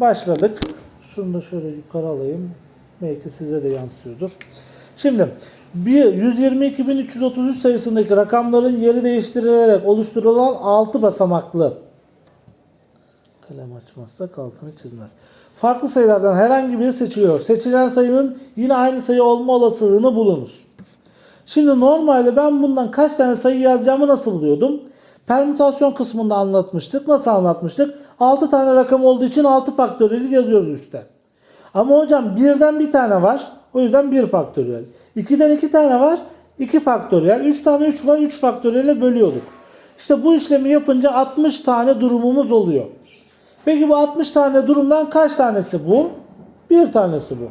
Başladık. Şunu da şöyle yukarı alayım. Belki size de yansıyordur. Şimdi bir 122.333 sayısındaki rakamların yeri değiştirilerek oluşturulan 6 basamaklı kalem açmazsak altını çizmez. Farklı sayılardan herhangi biri seçiliyor. Seçilen sayının yine aynı sayı olma olasılığını bulunuz. Şimdi normalde ben bundan kaç tane sayı yazacağımı nasıl buluyordum? Permütasyon kısmında anlatmıştık. Nasıl anlatmıştık? 6 tane rakam olduğu için 6 faktöriyeli yazıyoruz üstte. Ama hocam birden bir tane var. O yüzden 1 faktöriyel. 2'den 2 tane var. 2 faktöriyel. 3 tane 3 var. 3 faktöriyele bölüyorduk. İşte bu işlemi yapınca 60 tane durumumuz oluyor. Peki bu 60 tane durumdan kaç tanesi bu? Bir tanesi bu.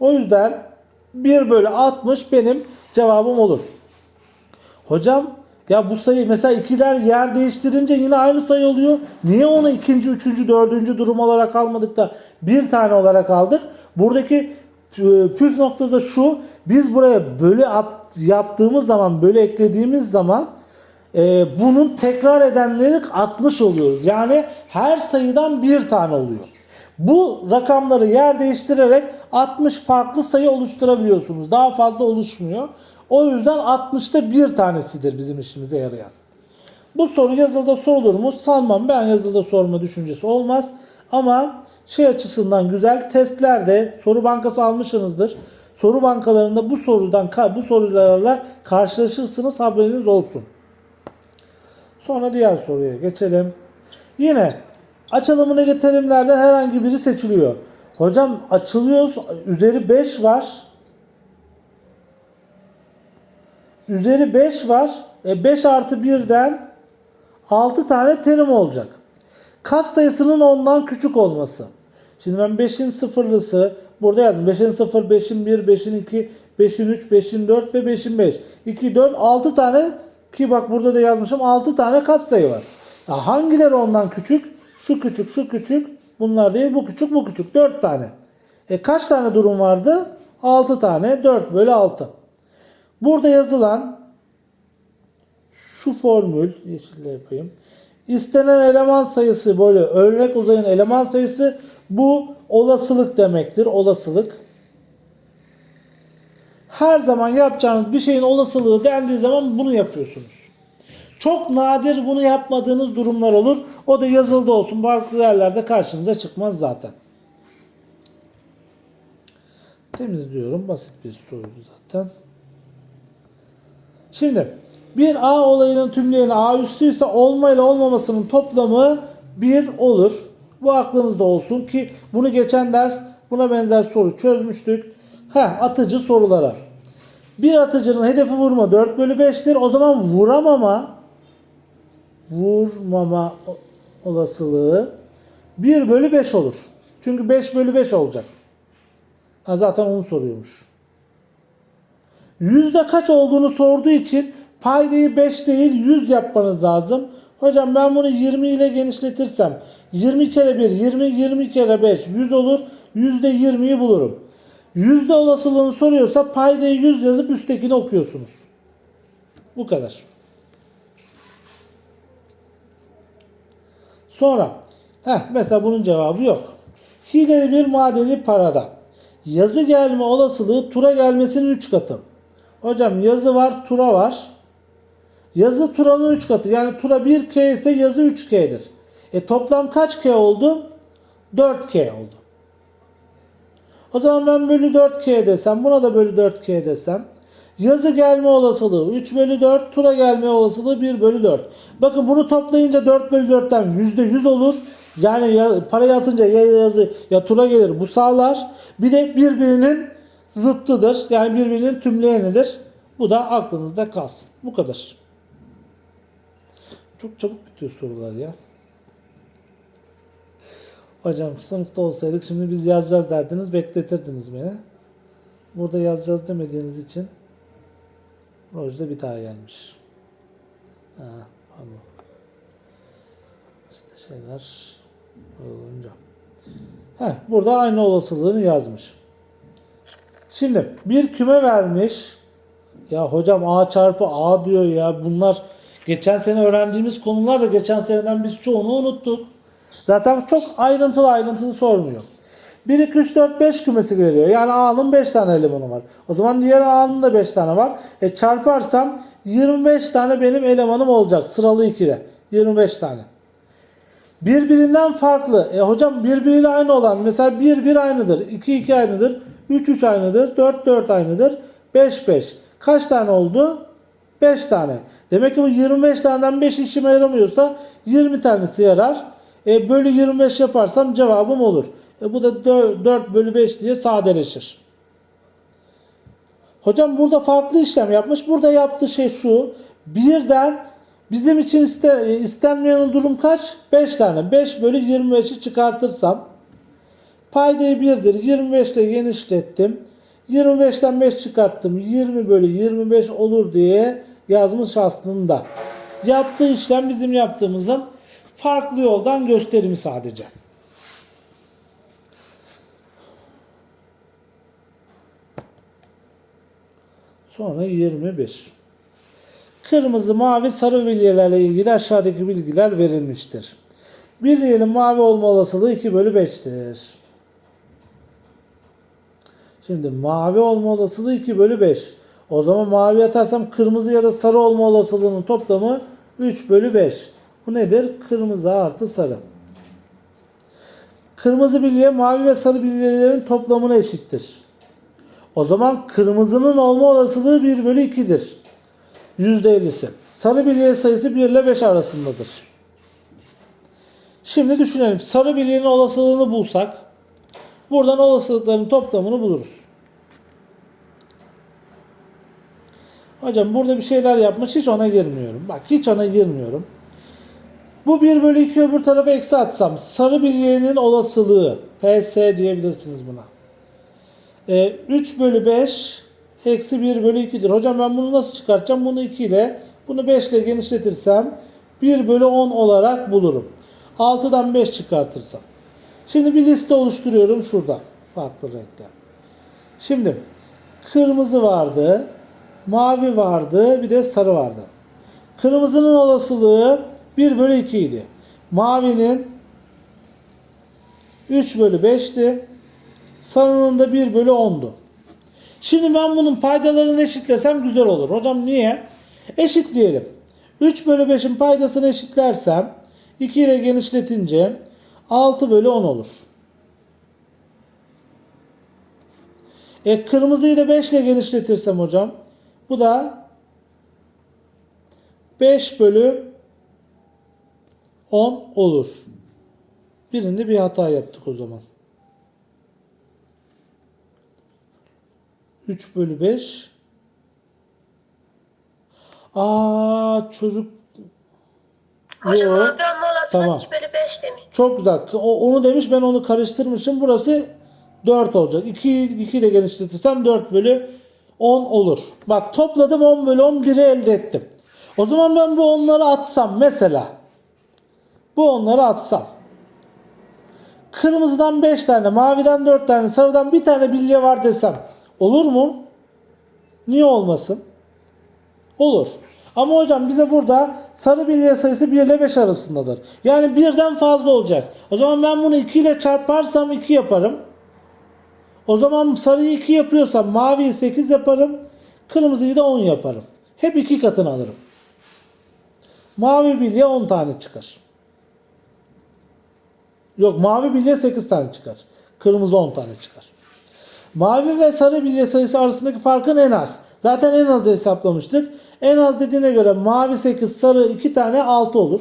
O yüzden 1 bölü 60 benim cevabım olur. Hocam ya bu sayı mesela ikiler yer değiştirince yine aynı sayı oluyor. Niye onu ikinci, üçüncü, dördüncü durum olarak almadık da bir tane olarak aldık? Buradaki e, püf nokta şu. Biz buraya bölü yaptığımız zaman, bölü eklediğimiz zaman e, bunun tekrar edenleri 60 oluyoruz. Yani her sayıdan bir tane oluyor. Bu rakamları yer değiştirerek 60 farklı sayı oluşturabiliyorsunuz. Daha fazla oluşmuyor. O yüzden 60'ta bir tanesidir bizim işimize yarayan. Bu soru yazılıda sorulur mu? Sanmam. Ben yazılıda sorma düşüncesi olmaz. Ama şey açısından güzel. Testlerde soru bankası almışsınızdır. Soru bankalarında bu sorudan bu sorularla karşılaşırsınız haberiniz olsun. Sonra diğer soruya geçelim. Yine açılımını getirimlerden herhangi biri seçiliyor. Hocam açılıyoruz. Üzeri 5 var. Üzeri 5 var. E 5 artı 1'den 6 tane terim olacak. Kat sayısının ondan küçük olması. Şimdi ben 5'in sıfırlısı burada yazdım. 5'in 0, 5'in 1, 5'in 2, 5'in 3, 5'in 4 ve 5'in 5. 2, 4, 6 tane ki bak burada da yazmışım 6 tane kat sayı var. Ya hangileri ondan küçük? Şu küçük, şu küçük. Bunlar değil. Bu küçük, bu küçük. 4 tane. E kaç tane durum vardı? 6 tane. 4 bölü 6. Burada yazılan şu formül yeşille yapayım. İstenen eleman sayısı böyle örnek uzayın eleman sayısı bu olasılık demektir. Olasılık. Her zaman yapacağınız bir şeyin olasılığı dendiği zaman bunu yapıyorsunuz. Çok nadir bunu yapmadığınız durumlar olur. O da yazılıda olsun. Farklı yerlerde karşınıza çıkmaz zaten. Temizliyorum. Basit bir soruydu zaten. Şimdi bir A olayının tümleyeni A üstüyse olma ile olmamasının toplamı 1 olur. Bu aklınızda olsun ki bunu geçen ders buna benzer soru çözmüştük. Heh, atıcı sorulara. Bir atıcının hedefi vurma 4 bölü 5'tir. O zaman vuramama vurmama olasılığı 1 bölü 5 olur. Çünkü 5 bölü 5 olacak. Ha, zaten onu soruyormuş. Yüzde kaç olduğunu sorduğu için paydayı 5 değil 100 yapmanız lazım. Hocam ben bunu 20 ile genişletirsem 20 kere 1 20 20 kere 5 100 olur. Yüzde 20'yi bulurum. Yüzde olasılığını soruyorsa paydayı 100 yazıp üsttekini okuyorsunuz. Bu kadar. Sonra heh, mesela bunun cevabı yok. Hileli bir madeni parada. Yazı gelme olasılığı tura gelmesinin 3 katı. Hocam yazı var, tura var. Yazı turanın 3 katı. Yani tura 1K ise yazı 3K'dir. E toplam kaç K oldu? 4K oldu. O zaman ben bölü 4K desem, buna da bölü 4K desem. Yazı gelme olasılığı 3 bölü 4, tura gelme olasılığı 1 bölü 4. Bakın bunu toplayınca 4 bölü 4'ten %100 olur. Yani ya, parayı atınca ya yazı ya tura gelir bu sağlar. Bir de birbirinin zıttıdır. Yani birbirinin tümleyenidir. Bu da aklınızda kalsın. Bu kadar. Çok çabuk bitiyor sorular ya. Hocam sınıfta olsaydık şimdi biz yazacağız derdiniz bekletirdiniz beni. Burada yazacağız demediğiniz için Rojda bir daha gelmiş. Ha, pardon. İşte şeyler olunca. Heh, burada aynı olasılığını yazmış. Şimdi bir küme vermiş. Ya hocam A çarpı A diyor ya. Bunlar geçen sene öğrendiğimiz konular da geçen seneden biz çoğunu unuttuk. Zaten çok ayrıntılı ayrıntılı sormuyor. 1, 2, 3, 4, 5 kümesi veriyor. Yani A'nın 5 tane elemanı var. O zaman diğer A'nın da 5 tane var. E çarparsam 25 tane benim elemanım olacak. Sıralı 2'de. 25 tane. Birbirinden farklı. E hocam birbiriyle aynı olan mesela 1 1 aynıdır. 2 2 aynıdır. 3 3 aynıdır. 4 4 aynıdır. 5 5. Kaç tane oldu? 5 tane. Demek ki bu 25 taneden 5 işime yaramıyorsa 20 tanesi yarar. E, bölü 25 yaparsam cevabım olur. E, bu da 4, 4 bölü 5 diye sadeleşir. Hocam burada farklı işlem yapmış. Burada yaptığı şey şu. Birden bizim için iste, istenmeyen durum kaç? 5 tane. 5 bölü 25'i çıkartırsam paydayı 1'dir. 25 ile genişlettim. 25'ten 5 çıkarttım. 20 bölü 25 olur diye yazmış aslında. Yaptığı işlem bizim yaptığımızın farklı yoldan gösterimi sadece. Sonra 21. Kırmızı, mavi, sarı bilyelerle ilgili aşağıdaki bilgiler verilmiştir. Bilyenin mavi olma olasılığı 2 bölü 5'tir. Şimdi mavi olma olasılığı 2 bölü 5. O zaman mavi atarsam kırmızı ya da sarı olma olasılığının toplamı 3 bölü 5. Bu nedir? Kırmızı artı sarı. Kırmızı bilye mavi ve sarı bilyelerin toplamına eşittir. O zaman kırmızının olma olasılığı 1 bölü 2'dir. %50'si. Sarı bilye sayısı 1 ile 5 arasındadır. Şimdi düşünelim. Sarı bilyenin olasılığını bulsak buradan olasılıkların toplamını buluruz. Hocam burada bir şeyler yapmış hiç ona girmiyorum. Bak hiç ona girmiyorum. Bu 1 bölü 2 öbür tarafa eksi atsam sarı bilyenin olasılığı PS diyebilirsiniz buna. Ee, 3 bölü 5 eksi 1 bölü 2'dir. Hocam ben bunu nasıl çıkartacağım? Bunu 2 ile bunu 5 ile genişletirsem 1 bölü 10 olarak bulurum. 6'dan 5 çıkartırsam. Şimdi bir liste oluşturuyorum şurada. Farklı renkler. Şimdi kırmızı vardı. Mavi vardı. Bir de sarı vardı. Kırmızının olasılığı 1 bölü 2 idi. Mavinin 3 bölü 5'ti. Sarının da 1 bölü 10'du. Şimdi ben bunun paydalarını eşitlesem güzel olur. Hocam niye? Eşitleyelim. 3 bölü 5'in paydasını eşitlersem 2 ile genişletince 6 bölü 10 olur. E kırmızıyı da 5 ile genişletirsem hocam bu da 5 bölü 10 olur. Birinde bir hata yaptık o zaman. 3 bölü 5. Aa çocuk Hocam Yo, abi ama olasılık tamam. 2 bölü 5 demiş. çok güzel. O, onu demiş ben onu karıştırmışım. Burası 4 olacak. 2, 2 ile genişletirsem 4 bölü 10 olur. Bak topladım 10 bölü 11'i elde ettim. O zaman ben bu onları atsam mesela. Bu onları atsam. Kırmızıdan 5 tane, maviden 4 tane, sarıdan bir tane bilye var desem. Olur mu? Niye olmasın? Olur. Ama hocam bize burada sarı bilye sayısı 1 ile 5 arasındadır. Yani birden fazla olacak. O zaman ben bunu 2 ile çarparsam 2 yaparım. O zaman sarıyı 2 yapıyorsam maviyi 8 yaparım. Kırmızıyı da 10 yaparım. Hep 2 katını alırım. Mavi bilye 10 tane çıkar. Yok mavi bilye 8 tane çıkar. Kırmızı 10 tane çıkar. Mavi ve sarı bilye sayısı arasındaki farkın en az. Zaten en azı hesaplamıştık. En az dediğine göre mavi 8, sarı 2 tane 6 olur.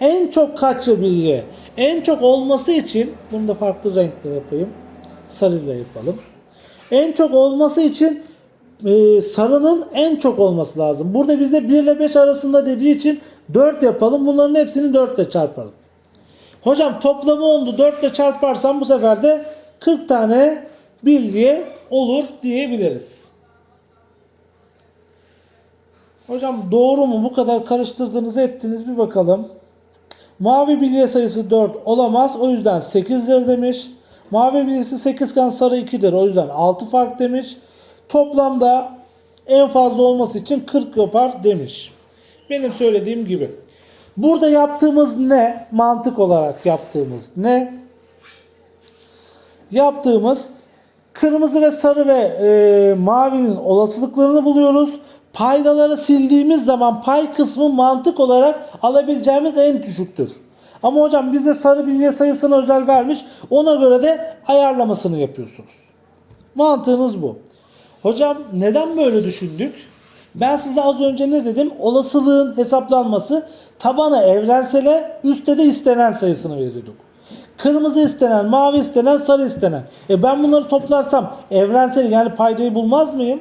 En çok kaç bilye? En çok olması için bunu da farklı renkle yapayım. Sarıyla yapalım. En çok olması için e, sarının en çok olması lazım. Burada bize 1 ile 5 arasında dediği için 4 yapalım. Bunların hepsini 4 ile çarpalım. Hocam toplamı 10'du. 4 ile çarparsam bu sefer de 40 tane bilye olur diyebiliriz. Hocam doğru mu? Bu kadar karıştırdınız ettiniz bir bakalım. Mavi bilye sayısı 4 olamaz. O yüzden 8'dir demiş. Mavi bilyesi 8 kan sarı 2'dir. O yüzden 6 fark demiş. Toplamda en fazla olması için 40 yapar demiş. Benim söylediğim gibi. Burada yaptığımız ne? Mantık olarak yaptığımız ne? Yaptığımız kırmızı ve sarı ve e, mavinin olasılıklarını buluyoruz. Paydaları sildiğimiz zaman pay kısmı mantık olarak alabileceğimiz en düşüktür. Ama hocam bize sarı bilye sayısına özel vermiş. Ona göre de ayarlamasını yapıyorsunuz. Mantığınız bu. Hocam neden böyle düşündük? Ben size az önce ne dedim? Olasılığın hesaplanması tabana evrensele, üstte de istenen sayısını veriyorduk. Kırmızı istenen, mavi istenen, sarı istenen. E ben bunları toplarsam evrensel yani paydayı bulmaz mıyım?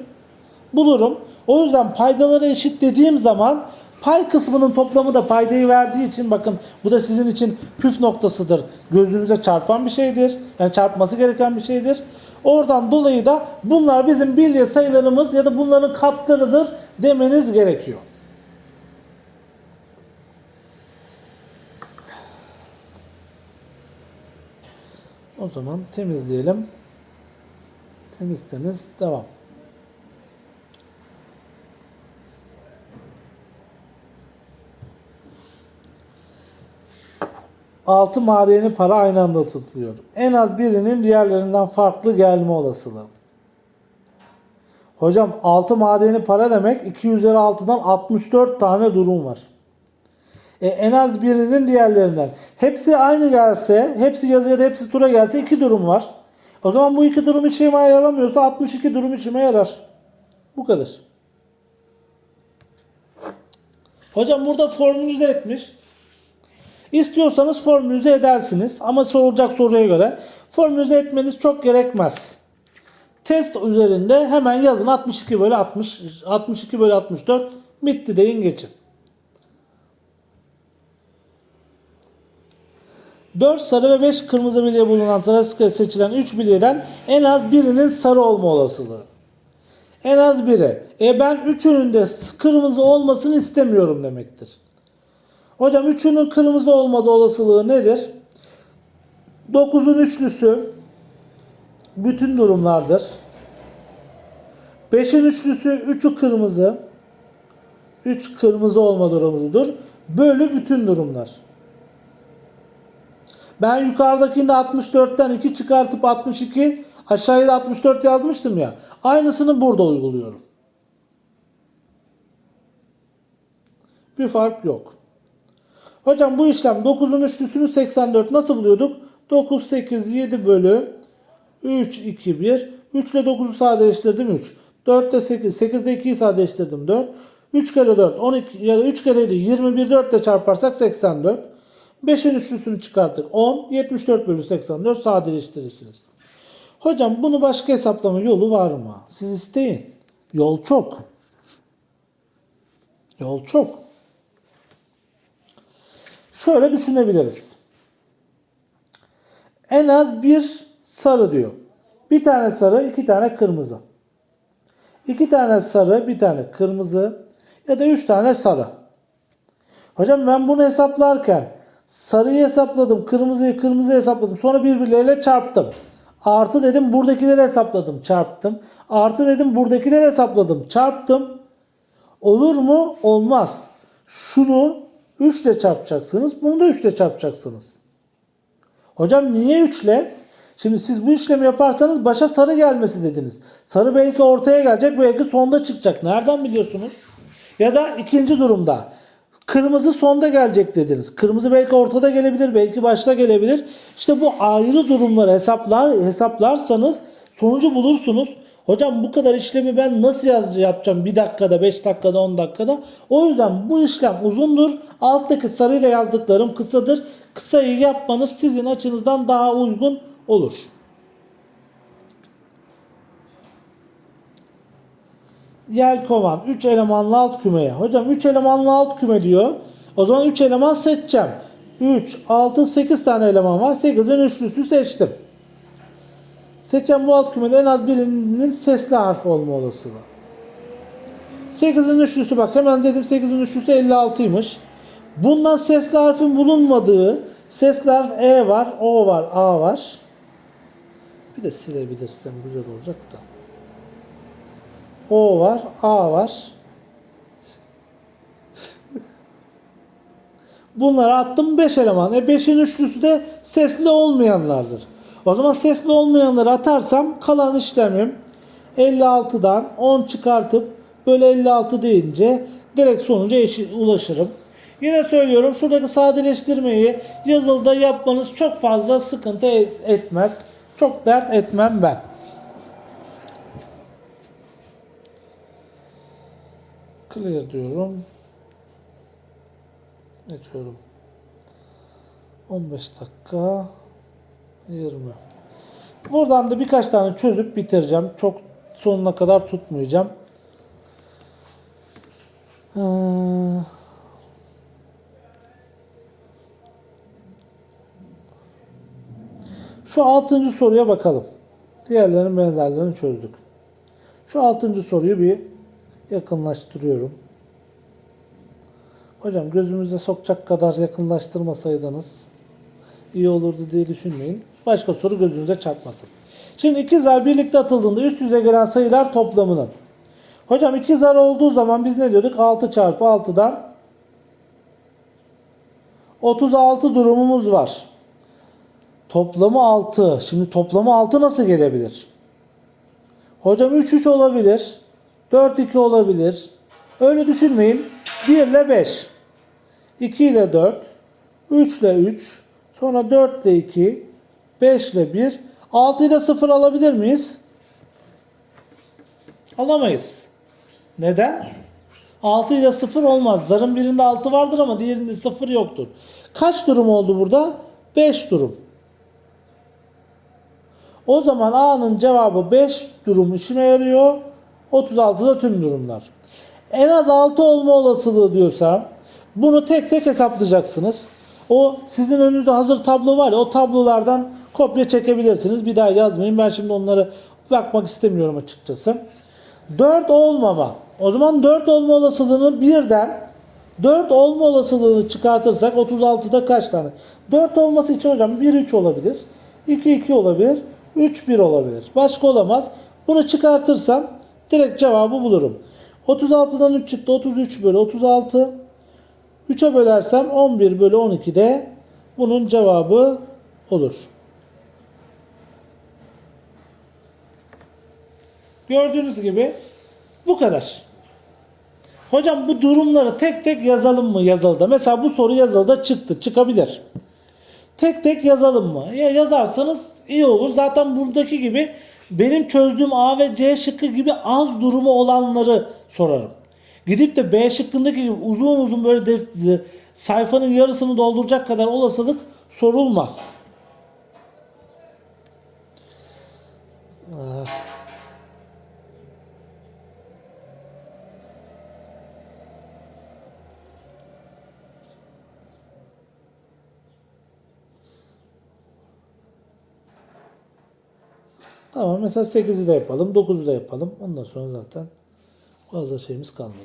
Bulurum. O yüzden paydaları eşit dediğim zaman pay kısmının toplamı da paydayı verdiği için bakın bu da sizin için püf noktasıdır. Gözünüze çarpan bir şeydir. Yani çarpması gereken bir şeydir. Oradan dolayı da bunlar bizim bilye sayılarımız ya da bunların katlarıdır demeniz gerekiyor. O zaman temizleyelim. Temiz temiz devam. Altı madeni para aynı anda tutuluyor. En az birinin diğerlerinden farklı gelme olasılığı. Hocam 6 madeni para demek 2 üzeri 6'dan 64 tane durum var. E, en az birinin diğerlerinden. Hepsi aynı gelse, hepsi yazı ya da hepsi tura gelse iki durum var. O zaman bu iki durum işime yaramıyorsa 62 durum işime yarar. Bu kadar. Hocam burada formülize etmiş. İstiyorsanız formülize edersiniz ama sorulacak soruya göre formülize etmeniz çok gerekmez. Test üzerinde hemen yazın 62 bölü 60, 62 bölü 64 bitti deyin geçin. 4 sarı ve 5 kırmızı bilye bulunan sırasıyla seçilen 3 bilyeden en az birinin sarı olma olasılığı. En az biri. E ben üçünün de kırmızı olmasını istemiyorum demektir. Hocam üçünün kırmızı olmadı olasılığı nedir? 9'un üçlüsü bütün durumlardır. 5'in üçlüsü 3'ü kırmızı. 3 kırmızı olma durumudur. Bölü bütün durumlar. Ben yukarıdakinde 64'ten 2 çıkartıp 62 aşağıya da 64 yazmıştım ya. Aynısını burada uyguluyorum. Bir fark yok. Hocam bu işlem 9'un üçlüsünü 84 nasıl buluyorduk? 9, 8, 7 bölü 3, 2, 1. 3 ile 9'u sadeleştirdim 3. 4 ile 8, 8 ile 2'yi sadeleştirdim 4. 3 kere 4, 12 ya da 3 kere 7, 21, 4 ile çarparsak 84. 5'in üçlüsünü çıkarttık 10, 74 bölü 84 sadeleştirirsiniz. Hocam bunu başka hesaplama yolu var mı? Siz isteyin. Yol çok. Yol çok. Şöyle düşünebiliriz. En az bir sarı diyor. Bir tane sarı, iki tane kırmızı. İki tane sarı, bir tane kırmızı ya da üç tane sarı. Hocam ben bunu hesaplarken sarıyı hesapladım, kırmızıyı kırmızı hesapladım. Sonra birbirleriyle çarptım. Artı dedim buradakileri hesapladım, çarptım. Artı dedim buradakileri hesapladım, çarptım. Olur mu? Olmaz. Şunu 3 ile çarpacaksınız. Bunu da 3 ile çarpacaksınız. Hocam niye 3 ile? Şimdi siz bu işlemi yaparsanız başa sarı gelmesi dediniz. Sarı belki ortaya gelecek belki sonda çıkacak. Nereden biliyorsunuz? Ya da ikinci durumda kırmızı sonda gelecek dediniz. Kırmızı belki ortada gelebilir, belki başta gelebilir. İşte bu ayrı durumları hesaplar hesaplarsanız sonucu bulursunuz. Hocam bu kadar işlemi ben nasıl yazıcı yapacağım? 1 dakikada, 5 dakikada, 10 dakikada. O yüzden bu işlem uzundur. Alttaki sarıyla yazdıklarım kısadır. Kısayı yapmanız sizin açınızdan daha uygun olur. Yelkovan 3 elemanlı alt kümeye. Hocam 3 elemanlı alt küme diyor. O zaman 3 eleman seçeceğim. 3, 6, 8 tane eleman var. 8'in üçlüsü seçtim. Seçen bu alt kümede en az birinin sesli harf olma olasılığı. 8'in üçlüsü bak hemen dedim 8'in üçlüsü 56'ymış. Bundan sesli harfin bulunmadığı sesli harf E var, O var, A var. Bir de silebilirsem güzel olacak da. O var, A var. Bunları attım 5 eleman. E 5'in üçlüsü de sesli olmayanlardır. O zaman sesli olmayanları atarsam kalan işlemim 56'dan 10 çıkartıp böyle 56 deyince direkt sonuca ulaşırım. Yine söylüyorum şuradaki sadeleştirmeyi yazılıda yapmanız çok fazla sıkıntı et- etmez. Çok dert etmem ben. Clear diyorum. Geçiyorum. 15 dakika 20. Buradan da birkaç tane çözüp bitireceğim. Çok sonuna kadar tutmayacağım. Ee, Şu altıncı soruya bakalım. Diğerlerinin benzerlerini çözdük. Şu altıncı soruyu bir yakınlaştırıyorum. Hocam gözümüze sokacak kadar yakınlaştırmasaydınız iyi olurdu diye düşünmeyin. Başka soru gözünüze çarpmasın. Şimdi ikizler birlikte atıldığında üst yüze gelen sayılar toplamının. Hocam ikizler olduğu zaman biz ne diyorduk? 6 çarpı 6'dan 36 durumumuz var. Toplamı 6. Şimdi toplamı 6 nasıl gelebilir? Hocam 3 3 olabilir. 4 2 olabilir. Öyle düşünmeyin. 1 ile 5. 2 ile 4. 3 ile 3. Sonra 4 ile 2. 5 ile 1. 6 ile 0 alabilir miyiz? Alamayız. Neden? 6 ile 0 olmaz. Zarın birinde 6 vardır ama diğerinde 0 yoktur. Kaç durum oldu burada? 5 durum. O zaman A'nın cevabı 5 durum işine yarıyor. 36'da tüm durumlar. En az 6 olma olasılığı diyorsa bunu tek tek hesaplayacaksınız. O sizin önünüzde hazır tablo var ya o tablolardan kopya çekebilirsiniz. Bir daha yazmayın. Ben şimdi onları bakmak istemiyorum açıkçası. 4 olmama. O zaman 4 olma olasılığını birden 4 olma olasılığını çıkartırsak 36'da kaç tane? 4 olması için hocam 1 3 olabilir. 2 2 olabilir. 3 1 olabilir. Başka olamaz. Bunu çıkartırsam direkt cevabı bulurum. 36'dan 3 çıktı. 33 bölü 36. 3'e bölersem 11 bölü 12 de bunun cevabı olur. Gördüğünüz gibi bu kadar. Hocam bu durumları tek tek yazalım mı yazılıda? Mesela bu soru yazılıda çıktı. Çıkabilir. Tek tek yazalım mı? Ya yazarsanız iyi olur. Zaten buradaki gibi benim çözdüğüm A ve C şıkkı gibi az durumu olanları sorarım. Gidip de B şıkkındaki gibi uzun uzun böyle def- sayfanın yarısını dolduracak kadar olasılık sorulmaz. Ah. Tamam mesela 8'i de yapalım, 9'u da yapalım. Ondan sonra zaten fazla şeyimiz kalmadı.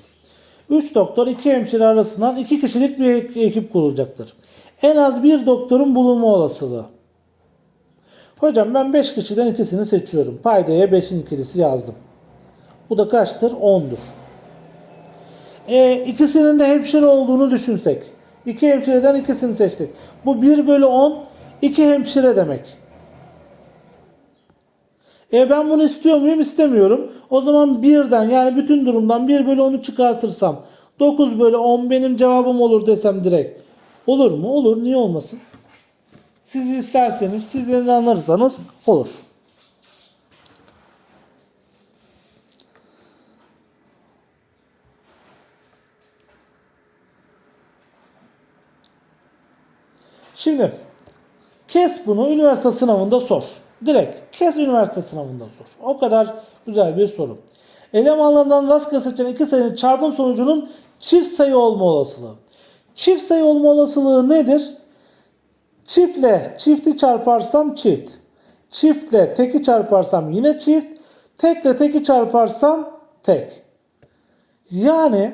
3 doktor 2 hemşire arasından 2 kişilik bir ekip kurulacaktır. En az bir doktorun bulunma olasılığı. Hocam ben 5 kişiden ikisini seçiyorum. Paydaya 5'in ikilisi yazdım. Bu da kaçtır? 10'dur. E, ikisinin de hemşire olduğunu düşünsek. İki hemşireden ikisini seçtik. Bu 1 bölü 10 2 hemşire demek. E ben bunu istiyor muyum? İstemiyorum. O zaman birden yani bütün durumdan 1 bölü 10'u çıkartırsam 9 bölü 10 benim cevabım olur desem direkt. Olur mu? Olur. Niye olmasın? Siz isterseniz, siz beni anlarsanız olur. Şimdi kes bunu üniversite sınavında sor. Direkt kes üniversite sınavında sor. O kadar güzel bir soru. Elemanlarından rastgele seçen iki sayının çarpım sonucunun çift sayı olma olasılığı. Çift sayı olma olasılığı nedir? Çiftle çifti çarparsam çift. Çiftle teki çarparsam yine çift. Tekle teki çarparsam tek. Yani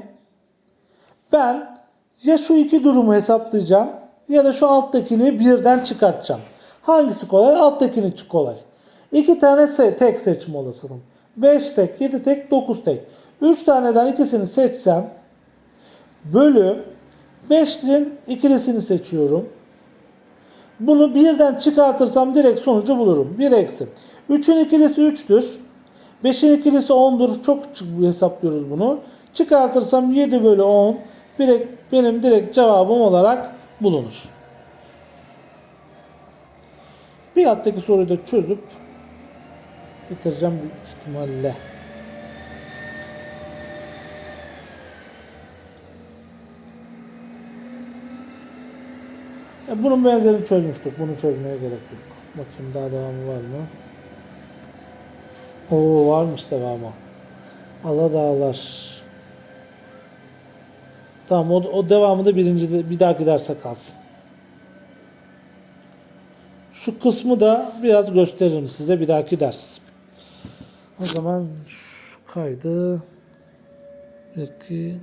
ben ya şu iki durumu hesaplayacağım ya da şu alttakini birden çıkartacağım. Hangisi kolay? Alttakini kolay. İki tane se- tek seçme olasılığım. 5 tek, 7 tek, 9 tek. 3 taneden ikisini seçsem bölü 5'in ikilisini seçiyorum. Bunu birden çıkartırsam direkt sonucu bulurum. 1 eksi. 3'ün ikilisi 3'tür. 5'in ikilisi 10'dur. Çok çık- hesaplıyoruz bunu. Çıkartırsam 7 bölü 10 direkt, benim direkt cevabım olarak bulunur. Bir alttaki soruyu da çözüp bitireceğim büyük ihtimalle. E, bunun benzerini çözmüştük. Bunu çözmeye gerek yok. Bakayım daha devamı var mı? Oo varmış devamı. Aladağlar. Tamam o, o devamı da birinci de, bir dahaki derse kalsın. Şu kısmı da biraz gösteririm size bir dahaki ders. O zaman şu kaydı. 2